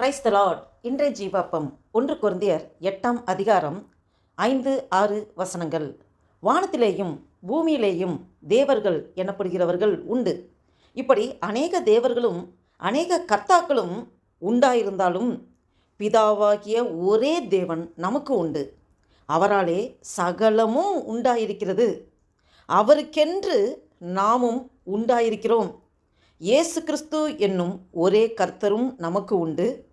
Praise the Lord இன்றைய ஜீவாப்பம் ஒன்று குருந்தியர் எட்டாம் அதிகாரம் ஐந்து ஆறு வசனங்கள். வானத்திலேயும் பூமியிலேயும் தேவர்கள் எனப்படுகிறவர்கள் உண்டு. இப்படி அநேக தேவர்களும் அநேக கர்த்தாக்களும் உண்டாயிருந்தாலும் பிதாவாகிய ஒரே தேவன் நமக்கு உண்டு. அவராலே சகலமும் உண்டாயிருக்கிறது. அவருக்கென்று நாமும் உண்டாயிருக்கிறோம். இயேசு கிறிஸ்து என்னும் ஒரே கர்த்தரும் நமக்கு உண்டு.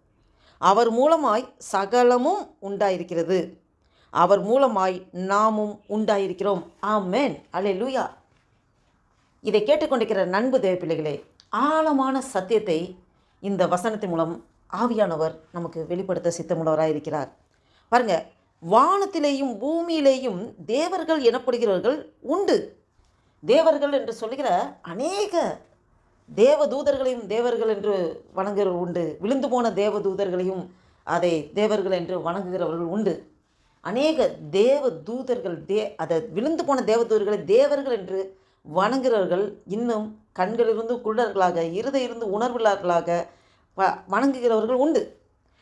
அவர் மூலமாய் சகலமும் உண்டாயிருக்கிறது. அவர் மூலமாய் நாமும் உண்டாயிருக்கிறோம். ஆமேன். அலே லூயா இதை கேட்டுக்கொண்டிருக்கிற நண்பு தேவப்பிள்ளைகளே ஆழமான சத்தியத்தை இந்த வசனத்தின் மூலம் ஆவியானவர் நமக்கு வெளிப்படுத்த சித்தமுள்ளவராக இருக்கிறார் பாருங்க வானத்திலேயும் பூமியிலேயும் தேவர்கள் எனப்படுகிறவர்கள் உண்டு. தேவர்கள் என்று சொல்லுகிற அநேக தேவதூதர்களையும் தேவர்கள் என்று வணங்குகிறவர்கள் உண்டு. விழுந்து போன தேவதூதர்களையும் அதை தேவர்கள் என்று வணங்குகிறவர்கள் உண்டு. அநேக தேவ தூதர்கள் தே அதை விழுந்து போன தேவதூதர்களை தேவர்கள் என்று வணங்குகிறவர்கள் இன்னும் கண்களிலிருந்து குள்ளர்களாக இருதையிலிருந்து உணர்வுள்ளார்களாக வ வணங்குகிறவர்கள் உண்டு.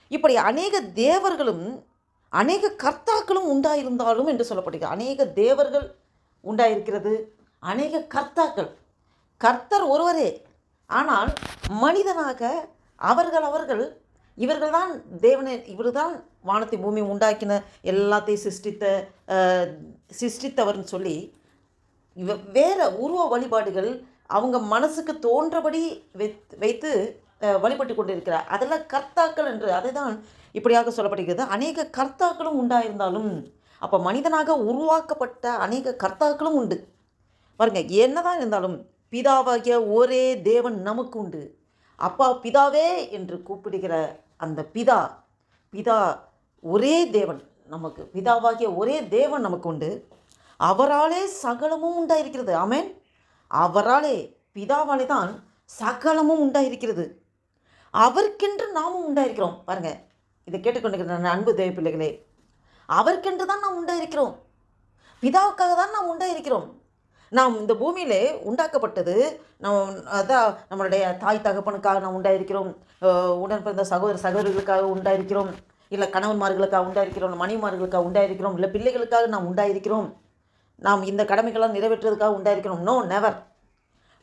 இப்படி அநேக தேவர்களும் அநேக கர்த்தாக்களும் உண்டாயிருந்தாலும் என்று சொல்லப்படுகிறது. அநேக தேவர்கள் உண்டாயிருக்கிறது அநேக கர்த்தாக்கள். கர்த்தர் ஒருவரே ஆனால் மனிதனாக அவர்கள் அவர்கள் இவர்கள் தான் தேவனை இவர்தான் வானத்தை பூமி உண்டாக்கின எல்லாத்தையும் சிருஷ்டித்த சிருஷ்டித்தவர்னு சொல்லி இவ வேறு உருவ வழிபாடுகள் அவங்க மனசுக்கு தோன்றபடி வைத் வைத்து வழிபட்டு கொண்டிருக்கிறார். அதெல்லாம் கர்த்தாக்கள் என்று அதை தான் இப்படியாக சொல்லப்படுகிறது. அநேக கர்த்தாக்களும் உண்டாயிருந்தாலும் அப்போ மனிதனாக உருவாக்கப்பட்ட அநேக கர்த்தாக்களும் உண்டு. பாருங்க என்னதான் இருந்தாலும் பிதாவாகிய ஒரே தேவன் நமக்கு உண்டு அப்பா பிதாவே என்று கூப்பிடுகிற அந்த பிதா பிதா ஒரே தேவன் நமக்கு பிதாவாகிய ஒரே தேவன் நமக்கு உண்டு அவராலே சகலமும் உண்டாயிருக்கிறது. ஆமேன். அவராலே பிதாவாலே தான் சகலமும் உண்டாயிருக்கிறது. அவருக்கென்று நாமும் உண்டாயிருக்கிறோம். பாருங்க இதை கேட்டுக்கொண்டிருக்கிற அன்பு தேவ பிள்ளைகளே அவருக்கென்று தான் நாம் உண்டாயிருக்கிறோம். பிதாவுக்காக தான் நாம் உண்டாயிருக்கிறோம். நாம் இந்த பூமியிலே உண்டாக்கப்பட்டது நம் அதான் நம்மளுடைய தாய் தகப்பனுக்காக நாம் உண்டாயிருக்கிறோம் உடன் பிறந்த சகோதர சகோதரிகளுக்காக உண்டாயிருக்கிறோம் இல்லை கணவன்மார்களுக்காக உண்டாயிருக்கிறோம் மனைவிமார்களுக்காக உண்டாயிருக்கிறோம் இல்லை பிள்ளைகளுக்காக நாம் உண்டாயிருக்கிறோம் நாம் இந்த கடமைகளாம் நிறைவேற்றுவதற்காக உண்டாயிருக்கிறோம். நோ நெவர்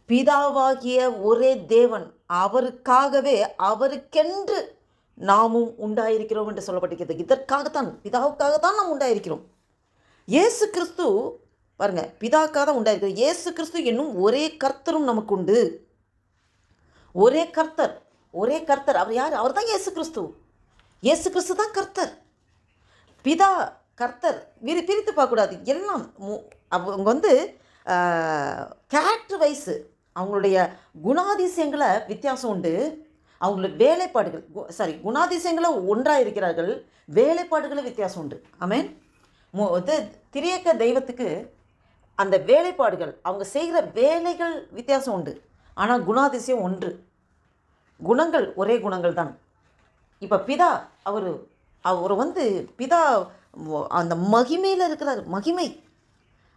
பிதாவாகிய ஒரே தேவன் அவருக்காகவே அவருக்கென்று நாமும் உண்டாயிருக்கிறோம் என்று சொல்லப்பட்டிருக்கிறது. இதற்காகத்தான் பிதாவுக்காகத்தான் நாம் உண்டாயிருக்கிறோம். இயேசு கிறிஸ்து பாருங்க பிதாக்காக தான் உண்டாயிருக்கிறது. இயேசு கிறிஸ்து என்னும் ஒரே கர்த்தரும் நமக்கு உண்டு. ஒரே கர்த்தர் ஒரே கர்த்தர். அவர் யார்? அவர் தான் இயேசு கிறிஸ்து. இயேசு கிறிஸ்து தான் கர்த்தர். பிதா கர்த்தர். விரி பிரித்து பார்க்கக்கூடாது. எல்லாம் மு- அவங்க வந்து கேரக்டர் வைஸு அவங்களுடைய குணாதிசயங்களை வித்தியாசம் உண்டு. அவங்களுடைய வேலைப்பாடுகள் சாரி குணாதிசயங்களை ஒன்றாக இருக்கிறார்கள் வேலைப்பாடுகளை வித்தியாசம் உண்டு. ஆமென் மு இது திரியக்க தெய்வத்துக்கு அந்த வேலைப்பாடுகள் அவங்க செய்கிற வேலைகள் வித்தியாசம் உண்டு. ஆனால் குணாதிசயம் ஒன்று. குணங்கள் ஒரே குணங்கள் தான். இப்போ பிதா அவர் அவர் வந்து பிதா அந்த மகிமையில் இருக்கிறார். மகிமை.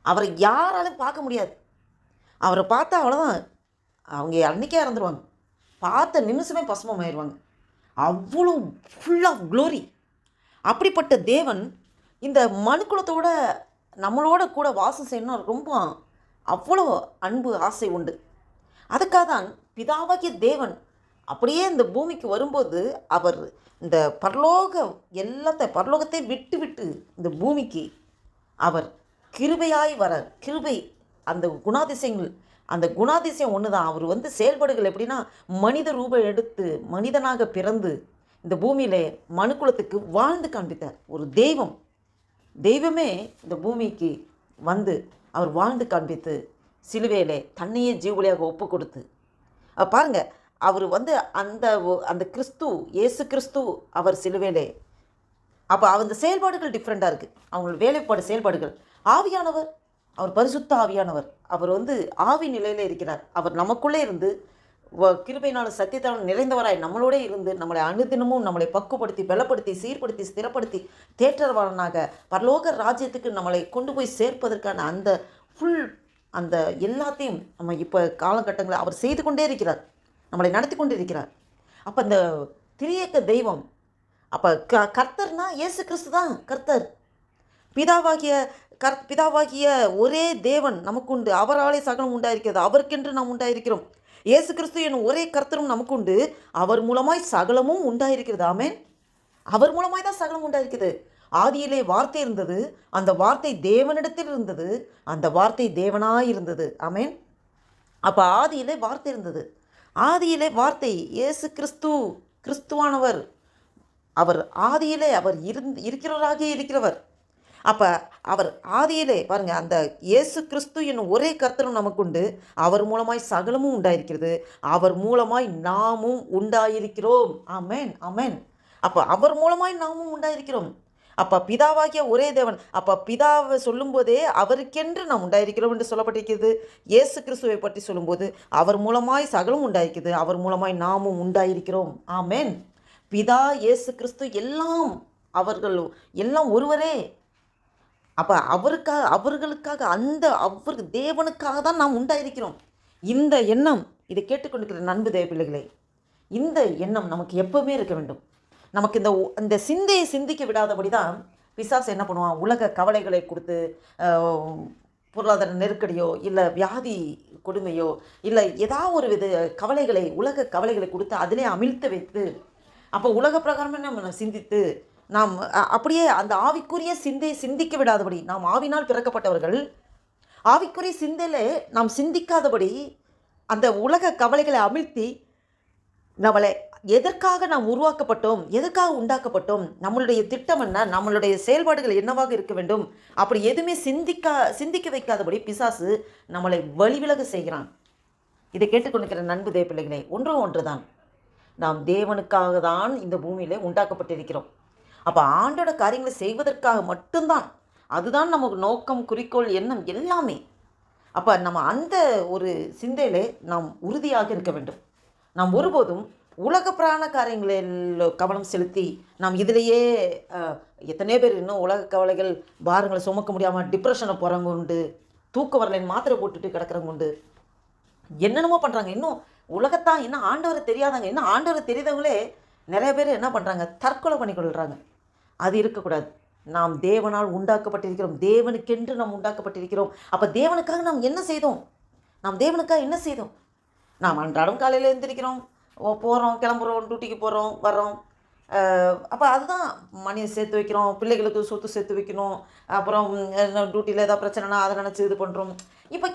அவரை யாராலும் பார்க்க முடியாது. அவரை பார்த்தா அவ்வளோதான் அவங்க அன்றைக்கே இறந்துருவாங்க. பார்த்த நிமிஷமே பசுமம் ஆயிடுவாங்க அவ்வளோ ஃபுல் ஆஃப் க்ளோரி அப்படிப்பட்ட தேவன் இந்த மனுக்குலத்தோட நம்மளோட கூட வாசம் செய்யணும் ரொம்ப அவ்வளோ அன்பு ஆசை உண்டு. அதுக்காக தான் பிதாவாகிய தேவன் அப்படியே இந்த பூமிக்கு வரும்போது அவர் இந்த பரலோக எல்லாத்த பரலோகத்தை விட்டு விட்டு இந்த பூமிக்கு அவர் கிருபையாய் வர கிருபை அந்த குணாதிசயங்கள் அந்த குணாதிசயம் ஒன்று தான் அவர் வந்து செயல்பாடுகள் எப்படின்னா மனித ரூபம் எடுத்து மனிதனாக பிறந்து இந்த பூமியிலே மனுக்குலத்துக்கு வாழ்ந்து காண்பித்தார். ஒரு தெய்வம். தெய்வமே இந்த பூமிக்கு வந்து அவர் வாழ்ந்து காண்பித்து சிலுவையிலே தன்னையே ஜீவலியாக ஒப்பு கொடுத்து பாருங்கள் பாருங்க அவர் வந்து அந்த அந்த கிறிஸ்து இயேசு கிறிஸ்து அவர் சிலுவையிலே. அப்போ அந்த செயல்பாடுகள் டிஃப்ரெண்ட்டாக இருக்குது அவங்களோட வேலைப்பாடு செயல்பாடுகள். ஆவியானவர் அவர் பரிசுத்த ஆவியானவர். அவர் வந்து ஆவி நிலையில் இருக்கிறார். அவர் நமக்குள்ளே இருந்து வ- கிருபையினாலும் சத்தியத்தாலும் நிறைந்தவராய் நம்மளோட இருந்து நம்மளை அனுதினமும் நம்மளை பக்குப்படுத்தி பலப்படுத்தி சீர்படுத்தி ஸ்திரப்படுத்தி தேற்றவாளனாக பரலோக ராஜ்யத்துக்கு நம்மளை கொண்டு போய் சேர்ப்பதற்கான அந்த ஃபுல் அந்த எல்லாத்தையும் நம்ம இப்போ காலகட்டங்களில் அவர் செய்து கொண்டே இருக்கிறார். நம்மளை நடத்தி கொண்டே இருக்கிறார். அப்போ இந்த திரியக்க தெய்வம் அப்போ க கர்த்தர்னா இயேசு கிறிஸ்து தான் கர்த்தர். பிதாவாகிய கர் பிதாவாகிய ஒரே தேவன் நமக்குண்டு அவராலே சகலம் உண்டாயிருக்கிறது அவருக்கென்று நாம் உண்டாயிருக்கிறோம். இயேசு கிறிஸ்து என்னும் ஒரே கர்த்தரும் நமக்குண்டு. அவர் மூலமாய் சகலமும் உண்டாயிருக்கிறது. ஆமேன். அவர் மூலமாய் தான் சகலம் உண்டாயிருக்குது ஆதியிலே வார்த்தை இருந்தது. அந்த வார்த்தை தேவனிடத்தில் இருந்தது. அந்த வார்த்தை தேவனாய் இருந்தது. ஆமேன். அப்போ ஆதியிலே வார்த்தை இருந்தது. ஆதியிலே வார்த்தை இயேசு கிறிஸ்து கிறிஸ்துவானவர். அவர் ஆதியிலே அவர் இருந் இருக்கிறவராகவே இருக்கிறவர். அப்போ அவர் ஆதியிலே பாருங்க அந்த இயேசு கிறிஸ்து என்னும் ஒரே கர்த்தரும் நமக்குண்டு. அவர் மூலமாய் சகலமும் உண்டாயிருக்கிறது. அவர் மூலமாய் நாமும் உண்டாயிருக்கிறோம். ஆமென் ஆமென். அப்போ அவர் மூலமாய் நாமும் உண்டாயிருக்கிறோம். அப்போ பிதாவாகிய ஒரே தேவன் அப்போ பிதாவை சொல்லும்போதே அவருக்கென்று நாம் உண்டாயிருக்கிறோம் என்று சொல்லப்பட்டிருக்கிறது. இயேசு கிறிஸ்துவை பற்றி சொல்லும்போது அவர் மூலமாய் சகலம் உண்டாயிருக்கிறது. அவர் மூலமாய் நாமும் உண்டாயிருக்கிறோம். ஆமென். பிதா இயேசு கிறிஸ்து எல்லாம் அவர்கள் எல்லாம் ஒருவரே. அப்போ அவருக்காக அவர்களுக்காக அந்த அவருக்கு தேவனுக்காக தான் நாம் உண்டாயிருக்கிறோம். இந்த எண்ணம் இதை கேட்டுக்கொண்டிருக்கிற நண்பு தேவ பிள்ளைகளை இந்த எண்ணம் நமக்கு எப்பவுமே இருக்க வேண்டும். நமக்கு இந்த இந்த சிந்தையை சிந்திக்க விடாதபடி தான் பிசாஸ் என்ன பண்ணுவான்? உலக கவலைகளை கொடுத்து பொருளாதார நெருக்கடியோ இல்லை வியாதி கொடுமையோ இல்லை ஏதாவது ஒரு வித கவலைகளை உலக கவலைகளை கொடுத்து அதிலே அமிழ்த்து வைத்து அப்போ உலக பிரகாரமே நம்ம சிந்தித்து நாம் அப்படியே அந்த ஆவிக்குரிய சிந்தையை சிந்திக்க விடாதபடி நாம் ஆவினால் பிறக்கப்பட்டவர்கள் ஆவிக்குரிய சிந்தையில் நாம் சிந்திக்காதபடி அந்த உலக கவலைகளை அமிழ்த்தி நம்மளை எதற்காக நாம் உருவாக்கப்பட்டோம் எதற்காக உண்டாக்கப்பட்டோம் நம்மளுடைய திட்டம் என்ன நம்மளுடைய செயல்பாடுகள் என்னவாக இருக்க வேண்டும் அப்படி எதுவுமே சிந்திக்கா சிந்திக்க வைக்காதபடி பிசாசு நம்மளை வழிவிலக செய்கிறான். இதை கேட்டுக்கொண்டிருக்கிற நண்பு தேவ பிள்ளைகளே ஒன்றும் ஒன்றுதான் நாம் தேவனுக்காக தான் இந்த பூமியிலே உண்டாக்கப்பட்டிருக்கிறோம். அப்போ ஆண்டோட காரியங்களை செய்வதற்காக மட்டும்தான். அதுதான் நமக்கு நோக்கம் குறிக்கோள் எண்ணம் எல்லாமே. அப்போ நம்ம அந்த ஒரு சிந்தையிலே நாம் உறுதியாக இருக்க வேண்டும். நாம் ஒருபோதும் உலக பிராண காரியங்களில் கவனம் செலுத்தி நாம் இதிலேயே எத்தனையோ பேர் இன்னும் உலக கவலைகள் பாரங்களை சுமக்க முடியாமல் டிப்ரெஷனை போகிறவங்க உண்டு தூக்க வரலைன்னு மாத்திரை போட்டுட்டு கிடக்கிறவங்க உண்டு. என்னென்னமோ பண்ணுறாங்க இன்னும் உலகத்தான் இன்னும் ஆண்டவரை தெரியாதவங்க இன்னும் ஆண்டவரை தெரியாதவங்களே நிறைய பேர் என்ன பண்ணுறாங்க தற்கொலை பண்ணி கொள்கிறாங்க அது இருக்கக்கூடாது. நாம் தேவனால் உண்டாக்கப்பட்டிருக்கிறோம். தேவனுக்கென்று நாம் உண்டாக்கப்பட்டிருக்கிறோம். அப்போ தேவனுக்காக நாம் என்ன செய்தோம்? நாம் தேவனுக்காக என்ன செய்தோம்? நாம் அன்றாடம் காலையில் எழுந்திரிக்கிறோம் ஓ போகிறோம் கிளம்புறோம் டியூட்டிக்கு போகிறோம் வர்றோம். அப்போ அதுதான் மணியை சேர்த்து வைக்கிறோம். பிள்ளைகளுக்கு சொத்து சேர்த்து வைக்கணும். அப்புறம் டியூட்டியில் ஏதாவது பிரச்சனைனா அதை நினச்சி இது பண்ணுறோம் இப்போ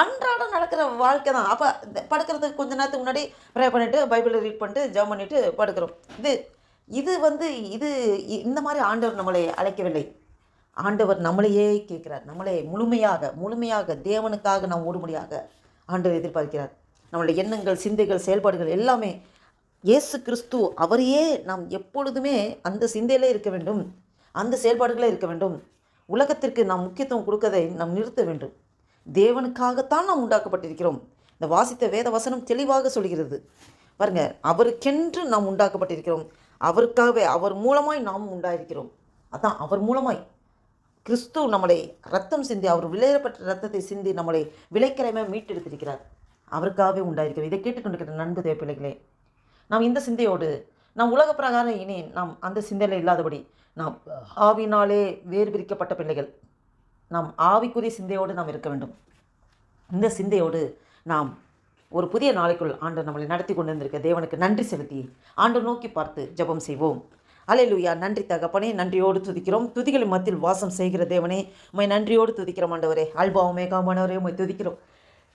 அன்றாடம் நடக்கிற வாழ்க்கை தான். அப்போ படுக்கிறதுக்கு கொஞ்ச நேரத்துக்கு முன்னாடி ப்ரே பண்ணிவிட்டு பைபிளை ரீட் பண்ணிட்டு ஜெபம் பண்ணிவிட்டு படுக்கிறோம். இது இது வந்து இது இ- இந்த மாதிரி ஆண்டவர் நம்மளை அழைக்கவில்லை. ஆண்டவர் நம்மளையே கேட்கிறார். நம்மளை முழுமையாக முழுமையாக தேவனுக்காக நாம் ஓடும்படியாக ஆண்டவர் எதிர்பார்க்கிறார். நம்மளுடைய எண்ணங்கள் சிந்தைகள் செயல்பாடுகள் எல்லாமே இயேசு கிறிஸ்து அவரையே நாம் எப்பொழுதுமே அந்த சிந்தையிலே இருக்க வேண்டும். அந்த செயல்பாடுகளே இருக்க வேண்டும். உலகத்திற்கு நாம் முக்கியத்துவம் கொடுக்கதை நாம் நிறுத்த வேண்டும். தேவனுக்காகத்தான் நாம் உண்டாக்கப்பட்டிருக்கிறோம். இந்த வாசித்த வேத வசனம் தெளிவாக சொல்கிறது. பாருங்க அவருக்கென்று நாம் உண்டாக்கப்பட்டிருக்கிறோம். அவருக்காகவே அவர் மூலமாய் நாம் உண்டாயிருக்கிறோம். அதான் அவர் மூலமாய். கிறிஸ்து நம்மளை ரத்தம் சிந்தி அவர் விளையப்பட்ட ரத்தத்தை சிந்தி நம்மளை விலைக்கிழமை மீட்டெடுத்திருக்கிறார். அவருக்காகவே உண்டாயிருக்கிறோம். இதை கேட்டுக்கொண்டிருக்கிற நண்பு தேவ பிள்ளைகளே நாம் இந்த சிந்தையோடு நாம் உலக பிரகாரம் இனி நாம் அந்த சிந்தையில் இல்லாதபடி நாம் ஆவினாலே வேறு பிரிக்கப்பட்ட பிள்ளைகள் நாம் ஆவிக்குரிய சிந்தையோடு நாம் இருக்க வேண்டும். இந்த சிந்தையோடு நாம் ஒரு புதிய நாளைக்குள் ஆண்டவர் நம்மளை நடத்தி கொண்டு வந்திருக்க தேவனுக்கு நன்றி செலுத்தி ஆண்டு நோக்கி பார்த்து ஜெபம் செய்வோம். அலையலுயா நன்றி தகப்பனே நன்றியோடு துதிக்கிறோம். துதிகளின் மத்தியில் வாசம் செய்கிற தேவனே உமை நன்றியோடு துதிக்கிறோம் ஆண்டவரே. அல்பாவுமே காமானவரே உமை துதிக்கிறோம்.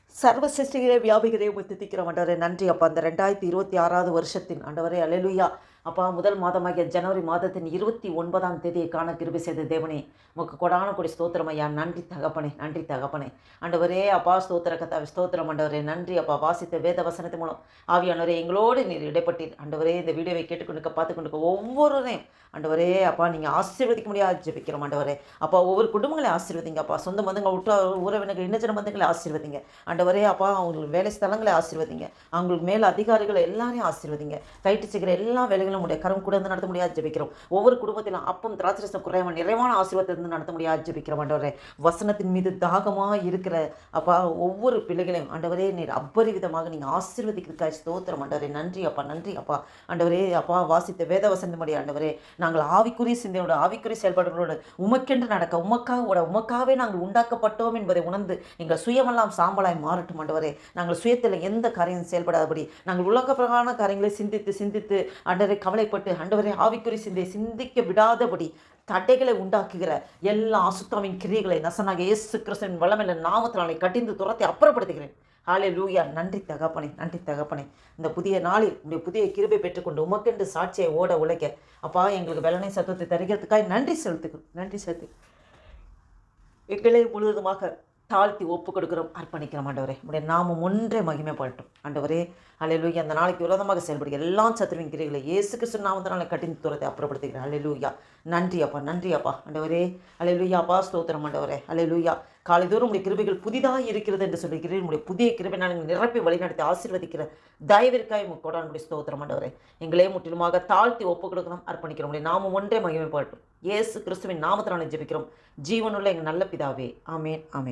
சர்வ சிருஷ்டிகளே வியாபிகரே உமை துதிக்கிறோம் ஆண்டவரே. நன்றி அப்பா. அந்த ரெண்டாயிரத்தி இருபத்தி ஆறாவது வருஷத்தின் ஆண்டவரே அலையலுயா அப்பா முதல் மாதமாகிய ஜனவரி மாதத்தின் இருபத்தி ஒன்பதாம் தேதியை காண கிருபை செய்த தேவனே உமக்கு கொடான கொடி ஸ்தோத்திரம் ஐயா. நன்றி தகப்பனே நன்றி தகப்பனே. ஆண்டவரே அப்பா ஸ்தோத்திர கதா ஸ்தோத்திரம் ஆண்டவரே. நன்றி அப்பா வாசித்த வேத வசனத்து மூலம் ஆவியானவரே எங்களோடு நீர் இடைப்பட்டீர். ஆண்டவரே இந்த வீடியோவை கேட்டுக்கொண்டு பார்த்து கொண்டு ஒவ்வொருவரையும் ஆண்டவரே அப்பா நீங்கள் ஆசீர்வதிக்க முடியாது. ஜெபிக்கிறோம் ஆண்டவரே. அப்பா ஒவ்வொரு குடும்பங்களையும் ஆசீர்வதிங்க. அப்பா சொந்த பந்தங்கள் விட்டு உறவினர்கள் இன்னச்சன பந்தங்களை ஆசீர்வதிங்க. ஆண்டவரே அப்பா அவங்களுக்கு வேலை ஸ்தலங்களை ஆசீர்வதிங்க. அவங்களுக்கு மேல் அதிகாரிகளை எல்லாரையும் ஆசீர்வதிங்க. கைட்டு செய்கிற எல்லா வேலைகளையும் வேலைகளும் உடைய கரம் கூட இருந்து நடத்த முடியாது ஜபிக்கிறோம். ஒவ்வொரு குடும்பத்திலும் அப்பம் திராட்சரசம் குறைவான நிறைவான ஆசீர்வாதத்தை வந்து நடத்த முடியாது ஜபிக்கிறோம் ஆண்டவரே. வசனத்தின் மீது தாகமாக இருக்கிற அப்பா ஒவ்வொரு பிள்ளைகளையும் ஆண்டவரே நீர் அபரிவிதமாக நீங்கள் ஆசீர்வதிக்கிறதுக்காக ஸ்தோத்திரம் ஆண்டவரே. நன்றி அப்பா நன்றி அப்பா. ஆண்டவரே அப்பா வாசித்த வேத வசந்தமடி ஆண்டவரே நாங்கள் ஆவிக்குரிய சிந்தையோட ஆவிக்குரிய செயல்பாடுகளோடு உமக்கென்று நடக்க உமக்காக உமக்காகவே நாங்கள் உண்டாக்கப்பட்டோம் என்பதை உணர்ந்து எங்கள் சுயமெல்லாம் சாம்பலாய் மாறட்டும் ஆண்டவரே. நாங்கள் சுயத்தில் எந்த காரியம் செயல்படாதபடி நாங்கள் உலக பிரகான காரியங்களை சிந்தித்து சிந்தித்து ஆண்டவரை கவலைப்பட்டு ஆண்டவரை ஆவிக்குறி சிந்தை சிந்திக்க விடாதபடி தடைகளை உண்டாக்குகிற எல்லா அசுத்தாவின் கிரியைகளை நசனாக இயேசு கிறிஸ்துவின் வல்லமையில நாமத்தினாலே கட்டிந்து துரத்தை அப்புறப்படுத்துகிறேன். ஹாலே லூயா நன்றி தகப்பனே நன்றி தகப்பனே. இந்த புதிய நாளில் உடைய புதிய கிருபை பெற்றுக்கொண்டு உமக்கென்று சாட்சியை ஓட உழைக்க அப்பா எங்களுக்கு வெள்ளனை சத்தத்தை தருகிறதுக்காக நன்றி செலுத்துக்கிறோம் நன்றி செலுத்து எங்களே முழுவதுமாக தாழ்த்தி ஒப்பு கொடுக்கிறோம் அர்ப்பணிக்கிறோம் ஆண்டவரே. உடைய நாமம் ஒன்றே மகிமைப்படட்டும். ஆண்டவரே அலையலூயா அந்த நாளைக்கு விரோதமாக செயல்படுகிற எல்லா சத்துருவின் கிரைகளை இயேசு கிறிஸ்து நாமத்தினால கட்டின் தூரத்தை அப்புறப்படுத்துகிறேன். அலையலூயா நன்றி அப்பா நன்றி அப்பா. ஆண்டவரே அலையலூயா அப்பா ஸ்தோத்திரம் ஆண்டவரே. அலையலூயா காலைதோறும் உடைய கிருபைகள் புதிதாக இருக்கிறது என்று சொல்லுகிறேன் உடைய புதிய கிருபை நான் நிரப்பி வழிநடத்தி ஆசீர்வதிக்கிற தயவிற்காக உங்கள் கோடானுடைய ஸ்தோத்திரம் ஆண்டவரே. எங்களே முற்றிலுமாக தாழ்த்தி ஒப்பு கொடுக்கிறோம் அர்ப்பணிக்கிறோம். உடைய நாமம் ஒன்றே மகிமைப்படட்டும். இயேசு கிறிஸ்துவின் நாமத்தினால ஜெபிக்கிறோம். ஜீவனுள்ள எங்கள் நல்ல பிதாவே. ஆமேன் ஆமேன்.